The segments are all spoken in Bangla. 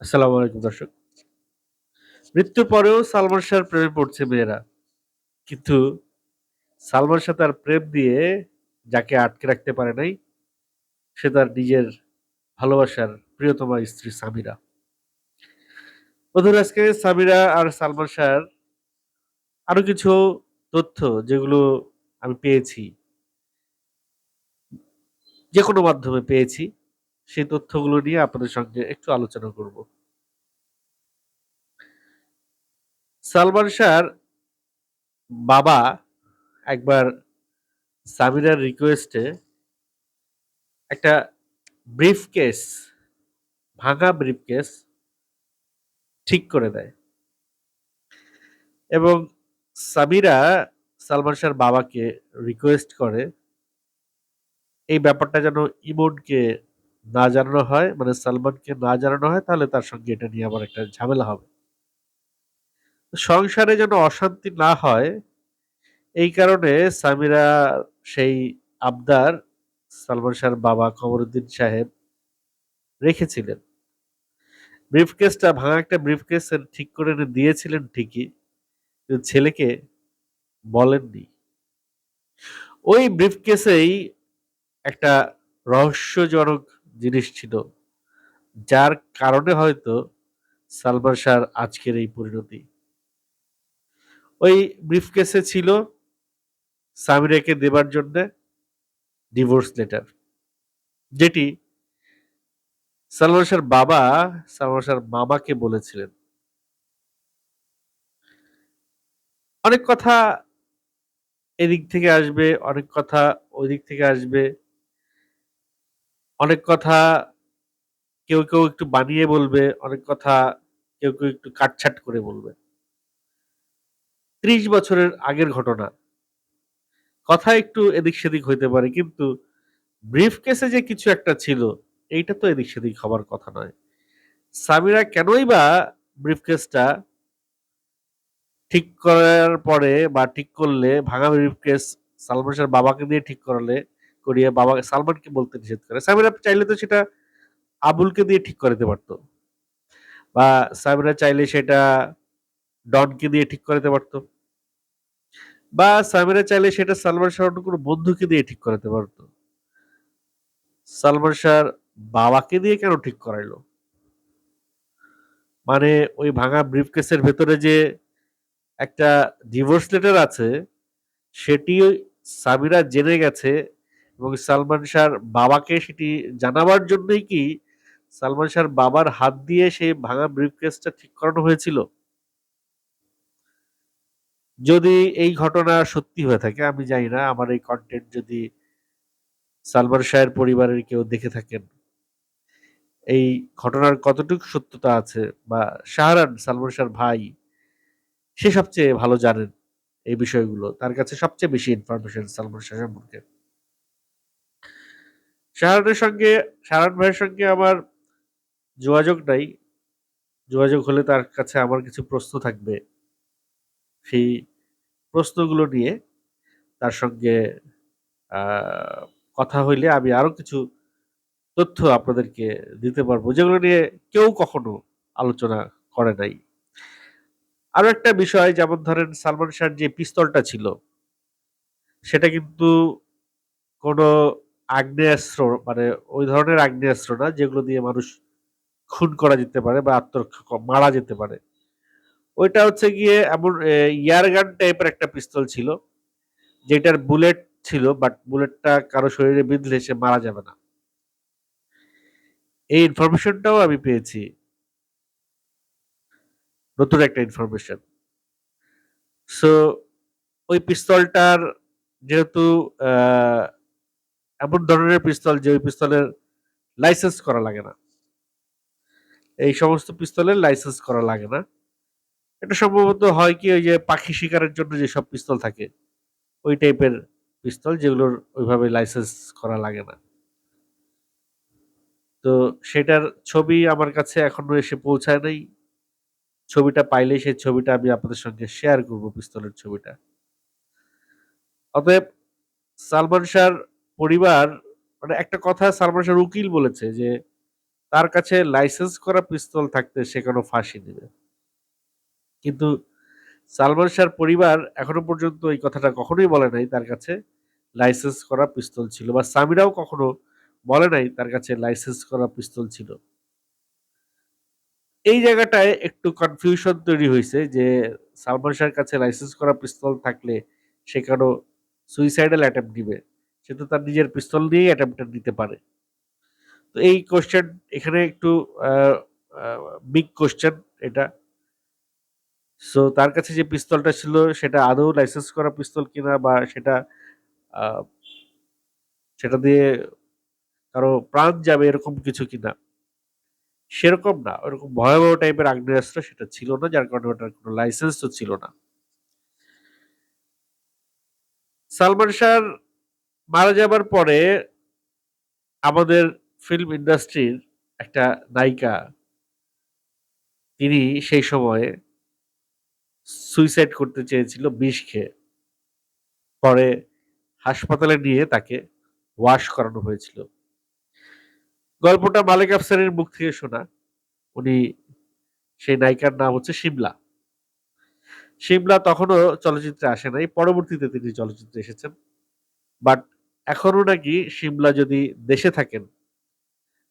আসসালামু আলাইকুম দর্শক। মৃত্যুর পরেও সালমান শাহর প্রেমে পড়ছে মেয়েরা। কিন্তু সালমান শাহ তার প্রেম দিয়ে যাকে আটকে রাখতে পারে নাই, সে তার নিজের ভালোবাসার প্রিয়তমা স্ত্রী সামিরা। বন্ধুরা আজকে সামিরা আর সালমান শাহর আরও কিছু তথ্য যেগুলো আমি পেয়েছি। যেকোনো মাধ্যমে পেয়েছি। সেই তথ্যগুলো নিয়ে আপনাদের সঙ্গে একটু আলোচনা করব। সালমান শাহর বাবা একবার সামিরার রিকোয়েস্টে একটা ব্রিফ কেস ভাঙা ব্রিফ কেস ঠিক করে দেয়। এবং সামিরা সালমান শাহর বাবাকে রিকোয়েস্ট করে, এই ব্যাপারটা যেন ইমনকে না জানানো হয়, মানে সালমানকে না জানানো হয় তাহলে তার সঙ্গে এটা নিয়ে আবার একটা ঝামেলা হবে। সংসারে যেন অশান্তি না হয় এই কারণে সামিরা সেই আবদার সালমান শাহর বাবা কমরুদ্দিন সাহেব রেখেছিলেন। ব্রিফকেসটা ভাঙা একটা ব্রিফকেস ঠিক করে দিয়েছিলেন ঠিকই। কিন্তু ছেলেকে বলেননি। ওই ব্রিফকেসেই একটা রহস্যজনক জিনিস ছিল। যার কারণে হয়তো সালমান শাহর আজকের এই পরিণতি। ওই ব্রিফকেসে ছিল সামিরাকে দেবার জন্যে ডিভোর্স লেটার। যেটি সালমান শাহর বাবা সালমান শাহর মামাকে বলেছিলেন। অনেক কথা এদিক থেকে আসবে, অনেক কথা ওই দিক থেকে আসবে। অনেক কথা কেউ, কেউ একটু বানিয়ে বলবে, অনেক কথা কেউ, কেউ একটু কাটছাট করে বলবে। ৩০ বছরের আগের ঘটনা। কথা একটু এদিক সেদিক হইতে পারে কিন্তু ব্রিফ কেসে যে কিছু একটা ছিল এইটা তো এদিক সেদিক হবার কথা নয়। সামিরা কেনই বা ব্রিফকেসটা ঠিক করার পরে বা ঠিক করলে ভাঙা ব্রিফকেস সালমান শাহর বাবাকে দিয়ে ঠিক করালে করিয়ে বাবা সালমানকে বলতে নিষেধ করে। সামিরা চাইলে তো সেটা আবুলকে দিয়ে ঠিক করাতে পারতো বা সামিরা চাইলে সেটা ডনকে দিয়ে ঠিক করাতে পারতো বা সামিরা চাইলে সেটা সালমান শাহর কোনো বন্ধুকে দিয়ে ঠিক করাতে পারতো সালমান শাহর বাবাকে দিয়ে কেন ঠিক করাইলো? মানে ওই ভাঙা ব্রিফকেসের ভেতরে যে একটা ডিভোর্স লেটার আছে, সেটি সামিরা জেনে গেছে এবং সালমান শাহর বাবাকে সেটি জানাবার জন্যই কি সালমান শাহর বাবার হাত দিয়ে সেই ভাঙা ব্রিফকেসটা ঠিক করানো হয়েছিল? যদি এই ঘটনা সত্যি হয়ে থাকে, আমি জানি না, আমার এই কন্টেন্ট যদি সালমান শাহের পরিবারের কেউ দেখে থাকেন, এই ঘটনার কতটুকু সত্যতা আছে বা শাহরান, সালমান শাহর ভাই, সে সবচেয়ে ভালো জানেন এই বিষয়গুলো তার কাছে সবচেয়ে বেশি ইনফরমেশন সালমান শাহ সম্পর্কে শাহরানের সঙ্গে শাহরান ভাইয়ের সঙ্গে আমার যোগাযোগ নাই। যোগাযোগ হলে তার কাছে আমার কিছু প্রশ্ন থাকবে। সেই প্রশ্নগুলো নিয়ে তার সঙ্গে কথা হইলে আমি আরও কিছু তথ্য আপনাদেরকে দিতে পারব, যেগুলো নিয়ে কেউ কখনো আলোচনা করে নাই। আরও একটা বিষয়, যেমন ধরেন সালমান শাহর যে পিস্তলটা ছিল, সেটা কিন্তু কোনো আগ্নেয়াস্ত্র মানে ওই ধরনের আগ্নেয়াস্ত্র না, যেগুলো দিয়ে মানুষ খুন করা যেতে পারে বা আত্মরক্ষা মারা যেতে পারে। ওইটা হচ্ছে গিয়ে এমন ইয়ারগান টাইপের একটা পিস্তল ছিল, যেটার বুলেট ছিল, বাট বুলেটটা কারও শরীরে বিঁধলে সে মারা যাবে না। এই ইনফরমেশনটাও আমি পেয়েছি। নতুন একটা ইনফরমেশন। সো ওই পিস্তলটার যেহেতু এমন ধরনের পিস্তল যে ওই পিস্তলের লাইসেন্স করা লাগে না। এই সমস্ত পিস্তলের লাইসেন্স করা লাগে না। এটা সম্ভবত হয় কি ওই যে পাখি শিকারের জন্য যেসব পিস্তল থাকে, ওই টাইপের পিস্তল যেগুলোর ওইভাবে লাইসেন্স করা লাগে না। তো সেটার ছবি আমার কাছে এখনও এসে পৌঁছায় নাই। ছবিটা পাইলে সেই ছবিটা আমি আপনাদের সঙ্গে শেয়ার করব পিস্তলের ছবিটা। অতএব সালমান শাহর পরিবার মানে একটা কথা সালমান শাহর উকিল বলেছে যে, তার কাছে লাইসেন্স করা পিস্তল থাকতে সে কেন ফাঁসি দিবে। কিন্তু সালমান শাহর পরিবার এখনও পর্যন্ত এই কথাটা কখনোই বলে নাই তার কাছে লাইসেন্স করা পিস্তল ছিল বা সামিরাও কখনো বলে নাই তার কাছে লাইসেন্স করা পিস্তল ছিল। এই জায়গাটায় একটু কনফিউশন তৈরি হয়েছে যে, সালমান শাহর কাছে লাইসেন্স করা পিস্তল থাকলে সে কেন সুইসাইডাল অ্যাটেম্প দিবে সে তো তার নিজের পিস্তল দিয়েই অ্যাটেম্পটা দিতে পারে। তো এই কোশ্চেন এখানে একটু বিগ কোশ্চেন এটা। সো তার কাছে যে পিস্তলটা ছিল, সেটা আদৌ লাইসেন্স করা পিস্তল কিনা বা সেটা সেটা দিয়ে কারও প্রাণ যাবে এরকম কিছু কিনা? সেরকম না, ওরকম ভয়াবহ টাইপের আগ্নেয়াস্ত্র সেটা ছিল না, যার কারণে ওটার কোনো লাইসেন্স তো ছিল না। সালমান শাহ মারা যাবার পরে আমাদের ফিল্ম ইন্ডাস্ট্রির একটা নায়িকা, তিনি সেই সময়ে সুইসাইড করতে চেয়েছিল বিষ খেয়ে। পরে হাসপাতালে নিয়ে তাকে ওয়াশ করানো হয়েছিল। গল্পটা মালিক আফসারের মুখ থেকে শোনা। উনি সেই নায়িকার নাম হচ্ছে শিমলা। শিমলা তখনও চলচ্চিত্রে আসে নাই, পরবর্তীতে তিনি চলচ্চিত্রে এসেছেন। বাট এখনও নাকি শিমলা যদি দেশে থাকেন,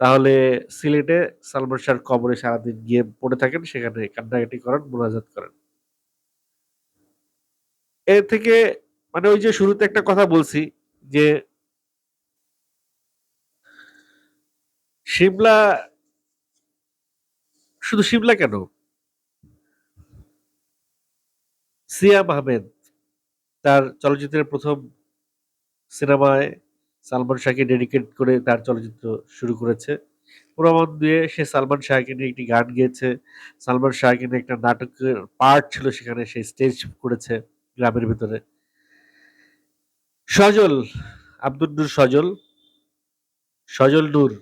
তাহলে সিলেটে সালমান শাহর কবরে সারাদিন গিয়ে পড়ে থাকেন, সেখানে কান্নাকাটি করেন, মোনাজাত করেন। এর থেকে মানে ওই যে শুরুতে একটা কথা বলছি যে শিমলা শুধু শিমলা কেন? সিয়াম আহমেদ তার চলচ্চিত্রের প্রথম সিনেমায় সালমান শাহকে ডেডিকেট করে তার চলচ্চিত্র শুরু করেছে। প্রমাণ দিয়ে সে সালমান শাহকে নিয়ে একটি গান গেয়েছে। সালমান শাহকে নিয়ে একটা নাটকের পার্ট ছিল সেখানে সে স্টেজ করেছে গ্রামের ভিতরে। সজল, আব্দুল নূর সজল সজল নূর,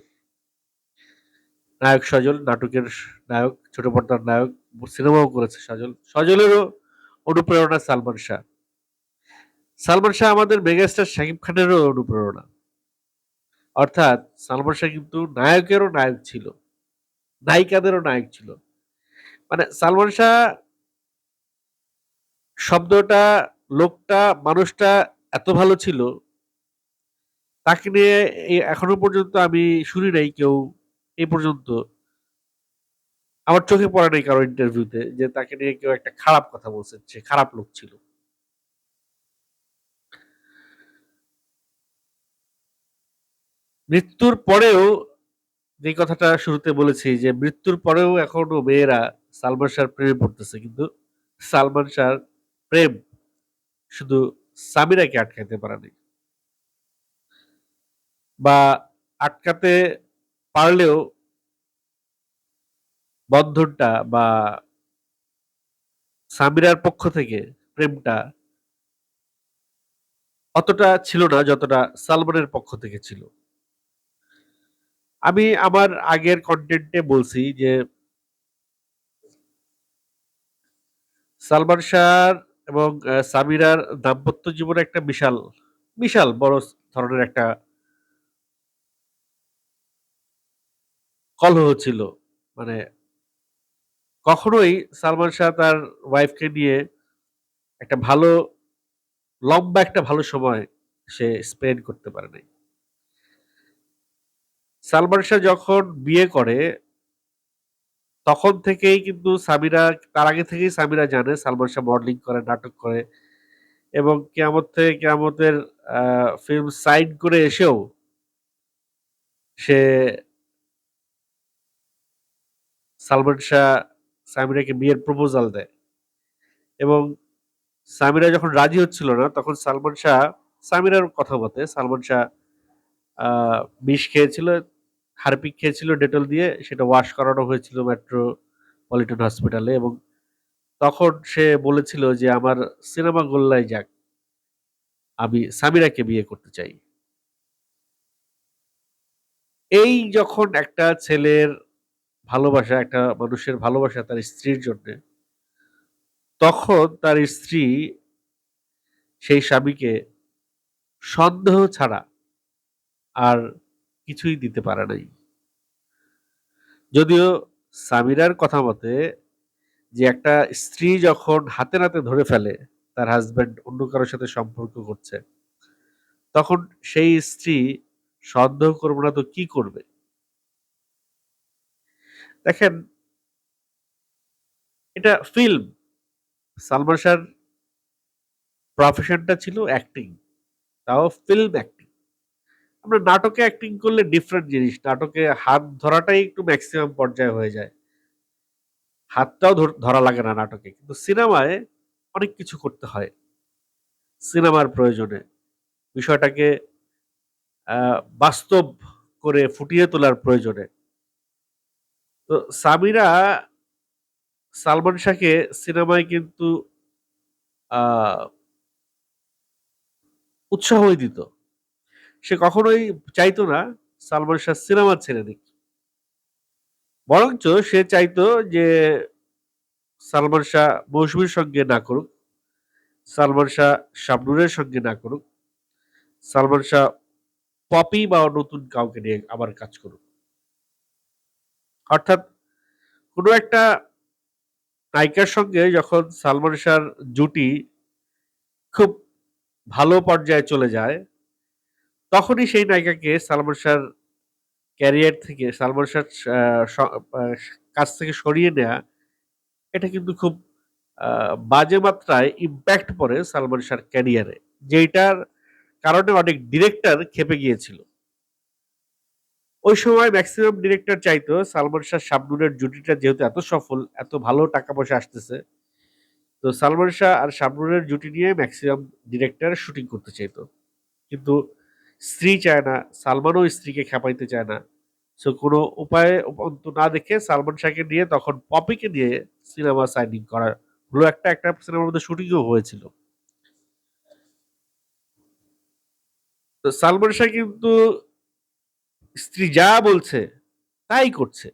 নায়ক সজল, নাটকের নায়ক, ছোট পর্দার নায়ক, সিনেমাও করেছে সজল। সজলেরও অনুপ্রেরণা সালমান শাহ। সালমান শাহ আমাদের মেগাস্টার শাকিব খানেরও অনুপ্রেরণা। অর্থাৎ সালমান শাহ কিন্তু নায়কেরও নায়ক ছিল, নায়িকাদেরও নায়ক ছিল। মানে সালমান শাহ শব্দটা, লোকটা, মানুষটা এত ভালো ছিল, তাকে নিয়ে এখনও পর্যন্ত আমি শুনি নাই কেউ এই পর্যন্ত। আমার চোখে পড়ে নাই কারও ইন্টারভিউতে যে তাকে নিয়ে কেউ একটা খারাপ কথা বলছে, সে খারাপ লোক ছিল। মৃত্যুর পরেও যে কথাটা শুরুতে বলেছি যে মৃত্যুর পরেও এখনও মেয়েরা সালমান শাহর প্রেমে পড়তেছে, কিন্তু সালমান শাহর প্রেম শুধু সামিরাকে আটকাতে পারেনি বা আটকাতে পারলেও বন্ধনটা বা সামিরার পক্ষ থেকে প্রেমটা অতটা ছিল না, যতটা সালমানের পক্ষ থেকে ছিল। আমি আমার আগের কন্টেন্টে বলছি যে সালমান শাহ এবং সামিরার দাম্পত্য জীবনে একটা বিশাল বিশাল বড় ধরনের একটা কলহ ছিল। মানে কখনোই সালমান শাহ তার ওয়াইফকে নিয়ে একটা ভালো, লম্বা একটা ভালো সময় সে স্পেন্ড করতে পারে নাই সালমান শাহ যখন বিয়ে করে, তখন থেকেই কিন্তু সামিরা, তার আগে থেকেই সামিরা জানে সালমান শাহ মডেলিং করে, নাটক করে এবং কেয়ামত থেকে কেয়ামতের ফিল্ম সাইন করে এসেও সে সালমান শাহ সামিরাকে বিয়ের প্রপোজাল দেয়। এবং সামিরা যখন রাজি হচ্ছিল না, তখন সালমান শাহ, সামিরার কথা মতে সালমান শাহ বিষ খেয়েছিল হারপিক খেয়েছিল ডেটল দিয়ে, সেটা ওয়াশ করানো হয়েছিল মেট্রোপলিটন হসপিটালে এবং তখন সে বলেছিল যে আমার সিনেমা গোল্লায় যাক, আমি সামিরাকে বিয়ে করতে চাই। এই যখন একটা ছেলের ভালোবাসা, একটা মানুষের ভালোবাসা তার স্ত্রীর জন্যে, তখন তার স্ত্রী সেই স্বামীকে সন্দেহ ছাড়া আর কিছুই দিতে পারে নাই। যদিও সামিরার কথা মতে, যে একটা স্ত্রী যখন হাতে নাতে ধরে ফেলে, তার হাজব্যান্ড অন্য কারোর সাথে সম্পর্ক করছে, তখন সেই স্ত্রী সন্দেহ করব না তো কি করবে? দেখেন, এটা ফিল্ম সালমান শাহর প্রফেশনটা ছিল অ্যাক্টিং তাও ফিল্ম অ্যাক্টিং আমরা নাটকে অ্যাক্টিং করলে ডিফারেন্ট জিনিস। নাটকে হাত ধরাটাই একটু ম্যাক্সিমাম পর্যায়ে হয়ে যায়। হাতটাও ধরা লাগে না নাটকে। কিন্তু সিনেমায় অনেক কিছু করতে হয়। সিনেমার প্রয়োজনে। বিষয়টাকে বাস্তব করে ফুটিয়ে তোলার প্রয়োজনে। তো সামিরা, সালমান শাহকে সিনেমায় কিন্তু উৎসাহই দিত। সে কখনোই চাইতো না সালমান শাহ সিনেমা ছেড়ে দিক। বরঞ্চ সে চাইতো যে সালমান শাহ মৌসুমীর সঙ্গে না করুক, সালমান শাহ শাবনুরের সঙ্গে না করুক, সালমান শাহ পপি বা নতুন কাউকে নিয়ে আবার কাজ করুক। অর্থাৎ কোনো একটা নায়িকার সঙ্গে যখন সালমান শাহর জুটি খুব ভালো পর্যায়ে চলে যায় তখনই সেই নায়িকাকে সালমান শাহর ক্যারিয়ার থেকে, সালমান শাহর কাছ থেকে সরিয়ে নেয়া, এটা কিন্তু খুব বাজে মাত্রায় ইম্প্যাক্ট পড়ে সালমান শাহর ক্যারিয়ারে যেটার কারণে অনেক ডিরেক্টর খেপে গিয়েছিল। ওই সময় ম্যাক্সিমাম ডিরেক্টর চাইতো সালমান শাহ শাবনুরের জুটিটা যেহেতু এত সফল, এত ভালো টাকা পয়সা আসতেছে, তো সালমান শাহ আর শাবনুরের জুটি নিয়ে ম্যাক্সিমাম ডিরেক্টর শুটিং করতে চাইতো। কিন্তু স্ত্রী চায় না, সালমানও স্ত্রীকে খেপাইতে চায় না। সো কোনো উপায় না দেখে সালমান শাহকে নিয়ে তখন পপিকে নিয়ে সিনেমা সাইনিং করা হলো। একটা একটা সিনেমার মধ্যে শুটিংও হয়েছিল। তো সালমান শাহ কিন্তু স্ত্রী যা বলছে তাই করছে।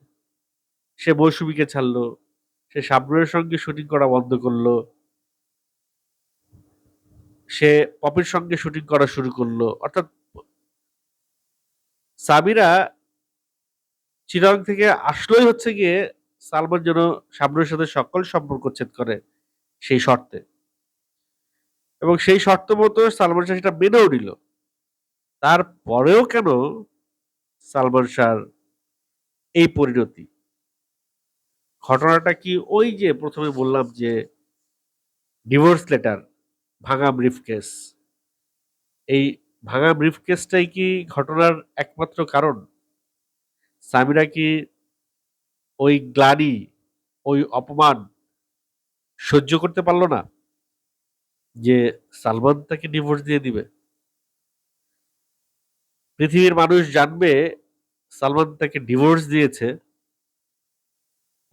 সে মৌসুমীকে ছাড়লো, সে শাবনুরের সঙ্গে শুটিং করা বন্ধ করল, সে পপির সঙ্গে শুটিং করা শুরু করল। অর্থাৎ সাবিরা চিরং থেকে আসলোই হচ্ছে গিয়ে সালমান যেন শাবনুরের সাথে সকল সম্পর্ক ছেদ করে সেই শর্তে। এবং সেই শর্ত মতো সালমান শাহ সেটা মেনেও নিল। তারপরেও কেন সালমান শাহর এই পরিণতি? ঘটনাটা কি ওই যে প্রথমে বললাম যে ডিভোর্স লেটার ভাঙা ব্রিফকেস, এই ভাঙা ব্রিফকেসটাই কি ঘটনার একমাত্র কারণ? সামিরা কি ওই গ্লানি, ওই অপমান সহ্য করতে পারল না যে সালমান তাকে ডিভোর্স দিয়ে দিবে? পৃথিবীর মানুষ জানবে সালমান তাকে ডিভোর্স দিয়েছে।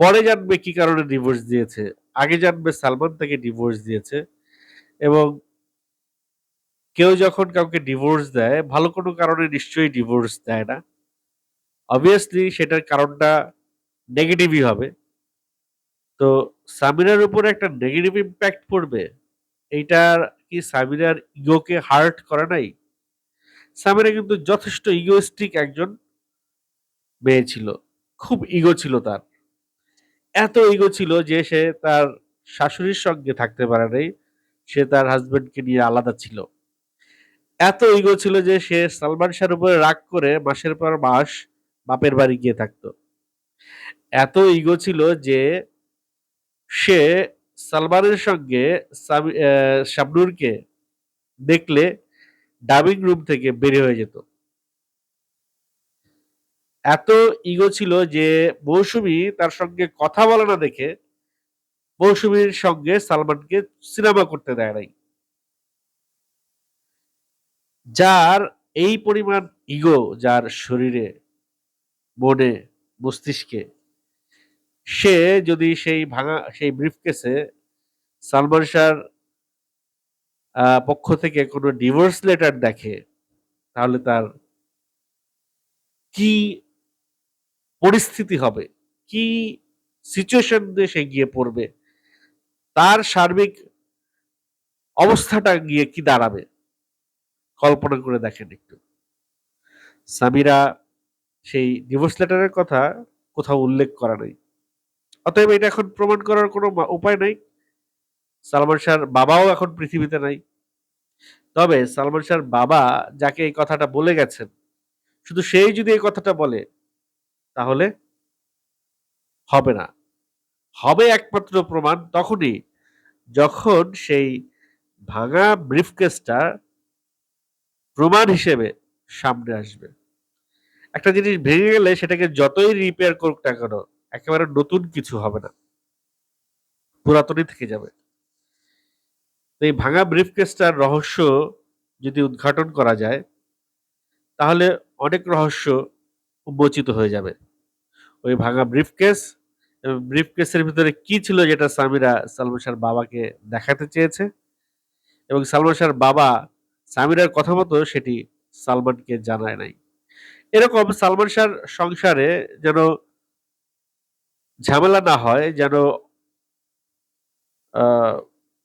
পরে জানবে কি কারণে ডিভোর্স দিয়েছে। আগে জানবে সালমান তাকে ডিভোর্স দিয়েছে এবং কেউ যখন কাউকে ডিভোর্স দেয়, ভালো কোনো কারণে নিশ্চয়ই ডিভোর্স দেয় না। অবভিয়াসলি সেটার কারণটা নেগেটিভই হবে। তো সামিনার উপরে একটা নেগেটিভ ইম্প্যাক্ট পড়বে। এইটার কি সামিনার ইগোকে হার্ট করে নাই? সামিনা কিন্তু যথেষ্ট ইগোস্টিক একজন মেয়ে ছিল। খুব ইগো ছিল তার। এত ইগো ছিল যে সে তার শাশুড়ির সঙ্গে থাকতে পারে নাই। সে তার হাজবেন্ডকে নিয়ে আলাদা ছিল। এত ইগো ছিল যে সে সালমান শাহর উপরে রাগ করে মাসের পর মাস বাপের বাড়ি গিয়ে থাকতো। এত ইগো ছিল যে সে সালমানের সঙ্গে শাবনুরকে দেখলে ডাবিং রুম থেকে বেরিয়ে হয়ে যেত। এত ইগো ছিল যে মৌসুমি তার সঙ্গে কথা বলে না দেখে মৌসুমীর সঙ্গে সালমানকে সিনেমা করতে দেয় নাই। যার এই পরিমাণ ইগো যার শরীরে মনে মস্তিষ্কে, সে যদি সেই ভাঙা, সেই ব্রিফকেসে সালমান শাহর পক্ষ থেকে কোনো ডিভোর্স লেটার দেখে, তাহলে তার কি পরিস্থিতি হবে? কি সিচুয়েশন সে গিয়ে পড়বে? তার সার্বিক অবস্থাটা গিয়ে কি দাঁড়াবে? কল্পনা করে দেখেন একটু। সামিরা সেই ডিভোর্স লেটারের কথা কোথাও উল্লেখ করা নেই। অতএব এটা এখন প্রমাণ করার কোনো উপায় নাই। সালমান শাহর বাবাও এখন পৃথিবীতে নাই। তবে সালমান শাহর বাবা যাকে এই কথাটা বলে গেছেন, শুধু সেই যদি এই কথাটা বলে, তাহলে হবে না। হবে একমাত্র প্রমাণ তখনই যখন সেই ভাঙা ব্রিফকেসটা প্রমাণ হিসেবে সামনে আসবে। একটা জিনিস ভেঙে গেলে সেটাকে যতই রিপেয়ার করুক না কেন, একেবারে নতুন কিছু হবে না। পুরাতনই থেকে যাবে। এই ভাঙা ব্রিফকেসটার রহস্য যদি উদ্ঘাটন করা যায়, তাহলে অনেক রহস্য উন্মোচিত হয়ে যাবে। ওই ভাঙা ব্রিফকেস ব্রিফকেসের ভিতরে কি ছিল যেটা সামিরা সালমান শাহর বাবাকে দেখাতে চেয়েছে এবং সালমান শাহর বাবা সামিরার কথা মতো সেটি সালমানকে জানায় নাই। এরকম সালমান শাহর সংসারে যেন ঝামেলা না হয়, যেন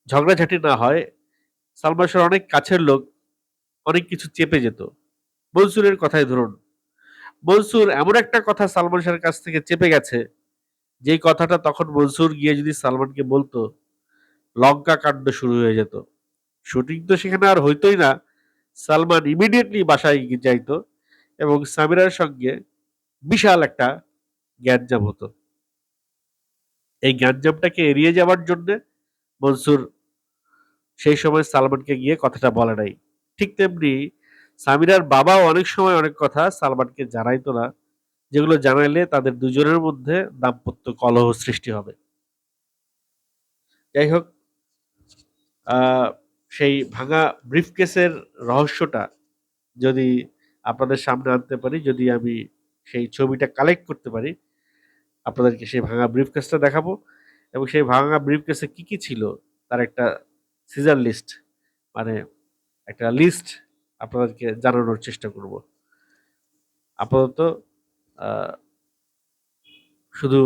ঝগড়াঝাটি না হয়, সালমান শাহর অনেক কাছের লোক অনেক কিছু চেপে যেত। মনসুরের কথাই ধরুন। মনসুর এমন একটা কথা সালমান শাহের কাছ থেকে চেপে গেছে, যেই কথাটা তখন মনসুর গিয়ে যদি সালমানকে বলতো লঙ্কা কাণ্ড শুরু হয়ে যেত। শুটিং তো সেখানে আর হইতোই না। সালমান ইমিডিয়েটলি বাসায় যাইতো এবং সামিরার সঙ্গে বিশাল একটা গ্যাঞ্জাম হতো। এই গ্যাঞ্জামটাকে এড়িয়ে যাওয়ার জন্য মনসুর সেই সময় সালমানকে গিয়ে কথাটা বলে নাই। ঠিক তেমনি সামিরার বাবাও অনেক সময় অনেক কথা সালমানকে জানাইতো না যেগুলো জানাইলে তাদের দুজনের মধ্যে দাম্পত্য কলহ সৃষ্টি হবে। যাই হোক আহ, সেই ভাঙা ব্রিফকেসের রহস্যটা যদি আপনাদের সামনে আনতে পারি, যদি আমি সেই ছবিটা কালেক্ট করতে পারি, আপনাদেরকে সেই ভাঙা ব্রিফকেসটা দেখাবো। এবং সেই ভাঙা ব্রিফকেসে কি কি ছিল তার একটা সিজার লিস্ট মানে একটা লিস্ট আপনাদেরকে জানানোর চেষ্টা করব। আপাতত শুধু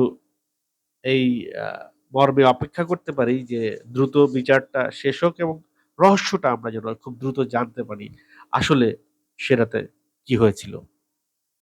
এই মর্মে অপেক্ষা করতে পারি যে দ্রুত বিচারটা শেষ হোক এবং রহস্যটা আমরা যেন খুব দ্রুত জানতে পারি আসলে সেটাতে কি হয়েছিল?